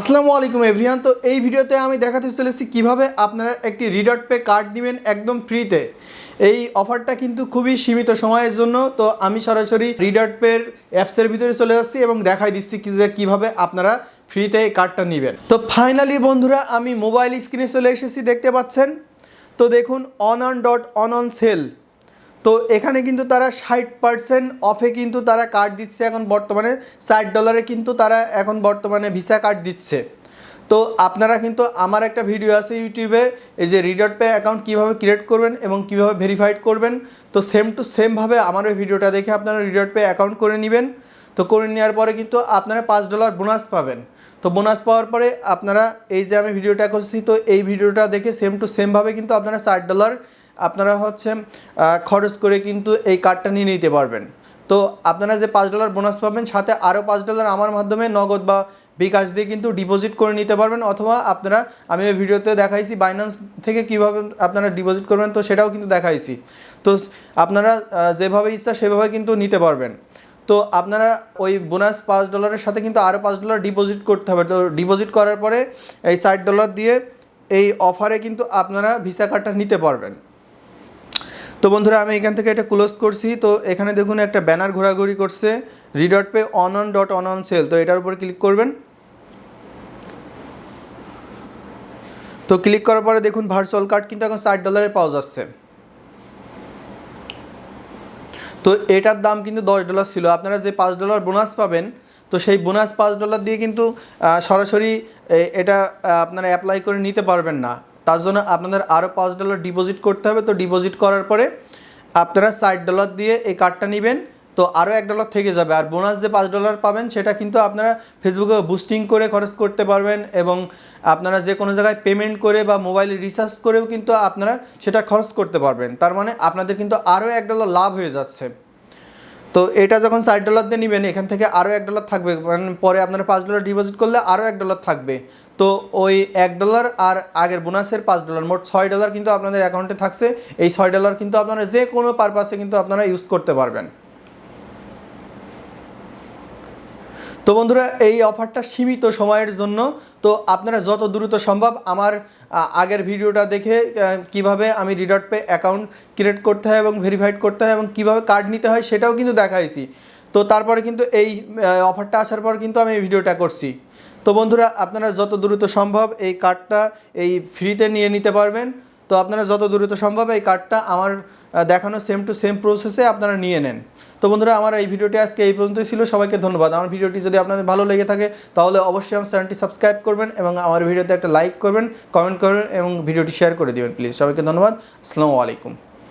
আসসালামু আলাইকুম এভরিয়ান তো এই ভিডিওতে আমি দেখাতে চলেছি কীভাবে আপনারা একটি রিডট পে কার্ড দিবেন একদম ফ্রিতে। এই অফারটা কিন্তু খুবই সীমিত সময়ের জন্য। তো আমি সরাসরি রিডট পের অ্যাপসের ভিতরে চলে যাচ্ছি এবং দেখাই দিচ্ছি যে কীভাবে আপনারা ফ্রিতে এই কার্ডটা নেবেন। তো ফাইনালি বন্ধুরা, আমি মোবাইল স্ক্রিনে চলে এসেছি, দেখতে পাচ্ছেন? তো দেখুন on on dot on on sale তো এখানে কিন্তু তারা ষাট পার্সেন্ট অফে কিন্তু তারা কার্ড দিচ্ছে এখন বর্তমানে। ষাট ডলারে কিন্তু তারা এখন বর্তমানে ভিসা কার্ড দিচ্ছে। তো আপনারা কিন্তু, আমার একটা ভিডিও আছে ইউটিউবে এই যে রিডট পে অ্যাকাউন্ট কীভাবে ক্রিয়েট করবেন এবং কীভাবে ভেরিফাইড করবেন। তো সেম টু সেমভাবে আমার ওই ভিডিওটা দেখে আপনারা রিডট পে অ্যাকাউন্ট করে নেবেন। তো করে নেওয়ার পরে কিন্তু আপনারা পাঁচ ডলার বোনাস পাবেন। তো বোনাস পাওয়ার পরে আপনারা, এই যে আমি ভিডিওটা করছি, তো এই ভিডিওটা দেখে সেম টু সেমভাবে কিন্তু আপনারা ষাট ডলার আপনারা হচ্ছে খরচ করে কিন্তু এই কার্ডটা নিয়ে নিতে পারবেন। তো আপনারা যে পাঁচ ডলার বোনাস পাবেন, সাথে আরও পাঁচ ডলার আমার মাধ্যমে নগদ বা বিকাশ দিয়ে কিন্তু ডিপোজিট করে নিতে পারবেন, অথবা আপনারা, আমি ওই ভিডিওতে দেখাইছি বাইন্যান্স থেকে কীভাবে আপনারা ডিপোজিট করবেন, তো সেটাও কিন্তু দেখাইছি। তো আপনারা যেভাবে ইচ্ছা সেভাবে কিন্তু নিতে পারবেন। তো আপনারা ওই বোনাস পাঁচ ডলারের সাথে কিন্তু আরও পাঁচ ডলার ডিপোজিট করতে হবে। তো ডিপোজিট করার পরে এই ষাট ডলার দিয়ে এই অফারে কিন্তু আপনারা ভিসা কার্ডটা নিতে পারবেন। তো বন্ধুরা, আমি এখান থেকে এটা ক্লোজ করছি। তো এখানে দেখুন একটা ব্যানার ঘোরাঘুরি করছে। Redot pay on on dot on on sale তো এটার উপর ক্লিক করবেন। তো ক্লিক করার পরে দেখুন ভার্চুয়াল কার্ড কিন্তু এখন ষাট ডলারে পাওয়া যাচ্ছে। তো এটার দাম কিন্তু দশ ডলার ছিল। আপনারা যে পাঁচ ডলার বোনাস পাবেন, তো সেই বোনাস পাঁচ ডলার দিয়ে কিন্তু সরাসরি এটা আপনারা অ্যাপ্লাই করে নিতে পারবেন না। তার জন্য আপনাদের আরও পাঁচ ডলার ডিপোজিট করতে হবে। তো ডিপোজিট করার পরে আপনারা ষাট ডলার দিয়ে এই কার্ডটা নেবেন। তো আরও এক ডলার থেকে যাবে। আর বোনাস যে পাঁচ ডলার পাবেন, সেটা কিন্তু আপনারা ফেসবুকে বুস্টিং করে খরচ করতে পারবেন এবং আপনারা যে কোনো জায়গায় পেমেন্ট করে বা মোবাইলে রিচার্জ করেও কিন্তু আপনারা সেটা খরচ করতে পারবেন। তার মানে আপনাদের কিন্তু আরও এক ডলার লাভ হয়ে যাচ্ছে। তো এটা যখন ষাট ডলার দিয়ে নেবেন, এখান থেকে আরও এক ডলার থাকবে। পরে আপনারা পাঁচ ডলার ডিপোজিট করলে আরও এক ডলার থাকবে। তো ওই এক ডলার আর আগের বোনাসের পাঁচ ডলার মোট ছয় ডলার কিন্তু আপনাদের অ্যাকাউন্টে থাকছে। এই ছয় ডলার কিন্তু আপনারা যে কোনো পারপাসে কিন্তু আপনারা ইউজ করতে পারবেন। তো বন্ধুরা, এই অফারটা সীমিত সময়ের জন্য। তো আপনারা যত দ্রুত সম্ভব আমার আগের ভিডিওটা দেখে কীভাবে আমি রিডট পে অ্যাকাউন্ট ক্রিয়েট করতে হয় এবং ভেরিফাইড করতে হয় এবং কীভাবে কার্ড নিতে হয় সেটাও কিন্তু দেখাইছি। তো তারপরে কিন্তু এই অফারটা আসার পর কিন্তু আমি এই ভিডিওটা করছি। তো বন্ধুরা, আপনারা যত দ্রুত সম্ভব এই কার্ডটা এই ফ্রিতে নিয়ে নিতে পারবেন। তো আপনারা যত দ্রুত সম্ভব এই কার্ডটা আমার দেখানো সেম টু সেম প্রসেসে আপনারা নিয়ে নেন। তো বন্ধুরা, আমার এই ভিডিওটি আজকে এই পর্যন্তই ছিল। সবাইকে ধন্যবাদ। আমার ভিডিওটি যদি আপনাদের ভালো লেগে থাকে, তাহলে অবশ্যই আমার চ্যানেলটি সাবস্ক্রাইব করবেন এবং আমার ভিডিওতে একটা লাইক করবেন কমেন্ট করবেন এবং ভিডিওটি শেয়ার করে দেবেন প্লিজ সবাইকে ধন্যবাদ। আসসালামু আলাইকুম।